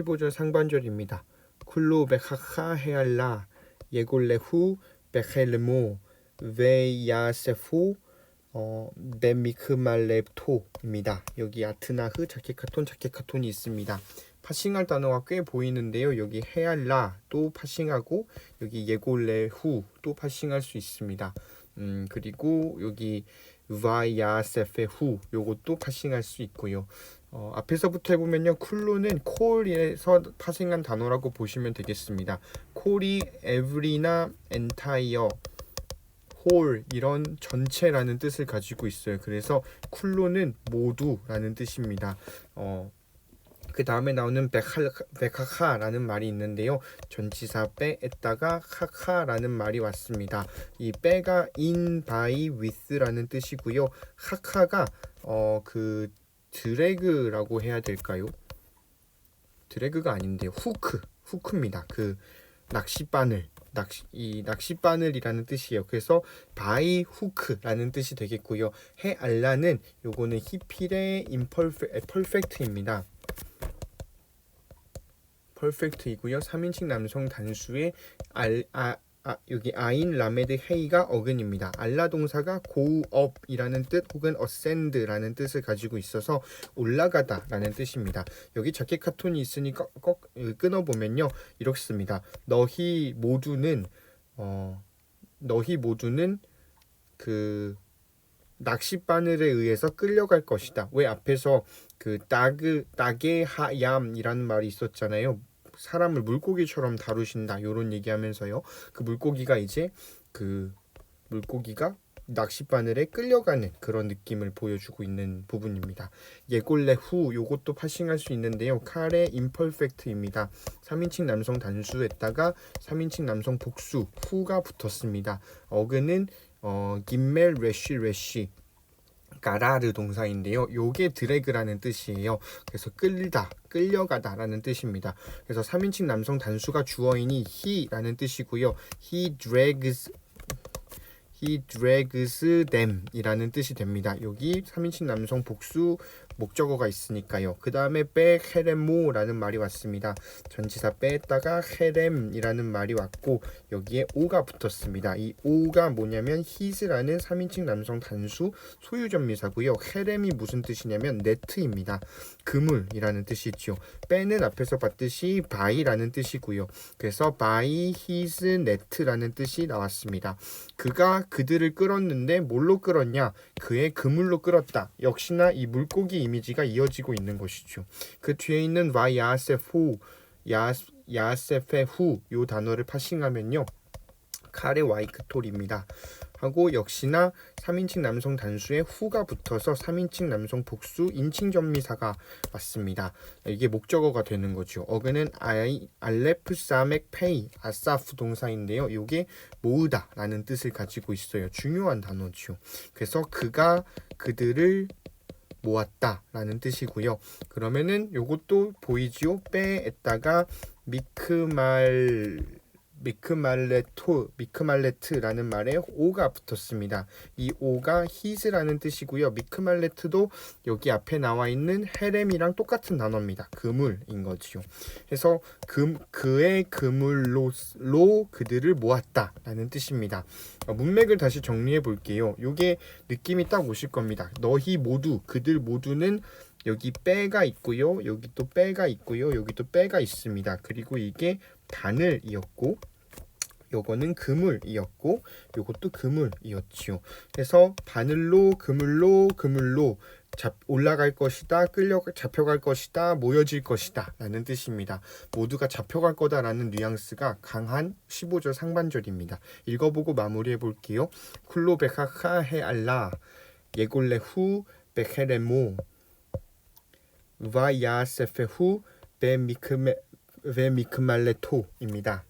15절 상반절입니다. 쿨로 베카카 헤알라 예골레후 베헬모 베야세후 어, 베미크말레토입니다. 여기 아트나흐 자케카톤 자케카톤이 있습니다. 파싱할 단어가 꽤 보이는데요. 여기 헤알라 또 파싱하고 여기 예골레후 또 파싱할 수 있습니다. 음, 그리고 여기 바야세페후 요것도 파싱할 수 있고요. 어, 앞에서부터 해보면요. 쿨로는 콜에서 파생한 단어라고 보시면 되겠습니다. 콜이 every나 entire, whole 이런 전체라는 뜻을 가지고 있어요. 그래서 쿨로는 모두라는 뜻입니다. 어, 그 다음에 나오는 베카카라는 말이 있는데요. 전치사 빼에다가 카카라는 말이 왔습니다. 이 빼가 in, by, with라는 뜻이고요. 카카가 어, 그 드래그라고 해야 될까요? 드래그가 아닌데요. 후크, 후크입니다. 그 낚싯바늘, 낚시 이 낚싯바늘이라는 뜻이에요. 그래서 바이 후크라는 뜻이 되겠고요. 해 알라는 요거는 히필의 임펄펙트입니다. 퍼펙트이고요. 3인칭 남성 단수의 알, 아, 아, 여기 아인 라메드 헤이가 어근입니다. 알라 동사가 go up이라는 뜻 혹은 ascend라는 뜻을 가지고 있어서 올라가다라는 뜻입니다. 여기 자켓 카톤이 있으니 꺾, 꺾, 끊어보면요 이렇습니다. 너희 모두는 어, 너희 모두는 그 낚싯바늘에 의해서 끌려갈 것이다. 왜 앞에서 그 따그 따게 하얌이라는 말이 있었잖아요. 사람을 물고기처럼 다루신다. 요런 얘기하면서요. 그 물고기가 이제 그 물고기가 낚싯바늘에 끌려가는 그런 느낌을 보여주고 있는 부분입니다. 예골레 후 요것도 파싱할 수 있는데요. 칼의 임퍼펙트입니다. 3인칭 남성 단수에다가 3인칭 남성 복수 후가 붙었습니다. 어근은 어, 김멜 레쉬 레쉬 가라르 동사인데요. 요게 드래그라는 뜻이에요. 그래서 끌다, 끌려가다라는 뜻입니다. 그래서 3인칭 남성 단수가 주어이니 he라는 뜻이고요. he drags he drags them이라는 뜻이 됩니다. 여기 3인칭 남성 복수 목적어가 있으니까요. 그 다음에 빼 헤레모라는 말이 왔습니다. 전치사 빼다가 헤렘이라는 말이 왔고 여기에 오가 붙었습니다. 이 오가 뭐냐면 히스라는 3인칭 남성 단수 소유전미사고요. 헤렘이 무슨 뜻이냐면 네트입니다. 그물이라는 뜻이죠. 빼는 앞에서 봤듯이 바이라는 뜻이고요. 그래서 바이 히스 네트라는 뜻이 나왔습니다. 그가 그들을 끌었는데 뭘로 끌었냐? 그의 그물로 끌었다. 역시나 이 물고기 이미지가 이어지고 있는 것이죠. 그 뒤에 있는 와 야세후 야 야세페 후 요 단어를 파싱하면요. 카레 와이크톨입니다. 하고 역시나 3인칭 남성 단수에 후가 붙어서 3인칭 남성 복수 인칭 전미사가 왔습니다. 이게 목적어가 되는 거죠. 어근은 아이 알레프 사맥 페이 아사프 동사인데요. 이게 모으다라는 뜻을 가지고 있어요. 중요한 단어죠. 그래서 그가 그들을 모았다라는 뜻이고요. 그러면은 요것도 보이지요? 빼에다가 미크말 미크말레토, 미크말레트라는 말에 오가 붙었습니다. 이 오가 히스라는 뜻이고요. 미크말레트도 여기 앞에 나와 있는 헤렘이랑 똑같은 단어입니다. 그물인 거지요. 그래서 그, 그의 그물로 로 그들을 모았다라는 뜻입니다. 어, 문맥을 다시 정리해 볼게요. 요게 느낌이 딱 오실 겁니다. 너희 모두, 그들 모두는 여기 빼가 있고요. 여기 또 빼가 있고요. 여기 또 빼가 있습니다. 그리고 이게 바늘이었고 요거는 그물이었고 요것도 그물이었지요. 그래서 바늘로 그물로 그물로 잡, 올라갈 것이다, 끌려 잡혀갈 것이다, 모여질 것이다 라는 뜻입니다. 모두가 잡혀갈 거다라는 뉘앙스가 강한 15절 상반절입니다. 읽어보고 마무리해 볼게요. 쿨로 베카카 헤 알라 예골레 후 베헤레모 바야세페 후 베미크메 베미크말레토입니다.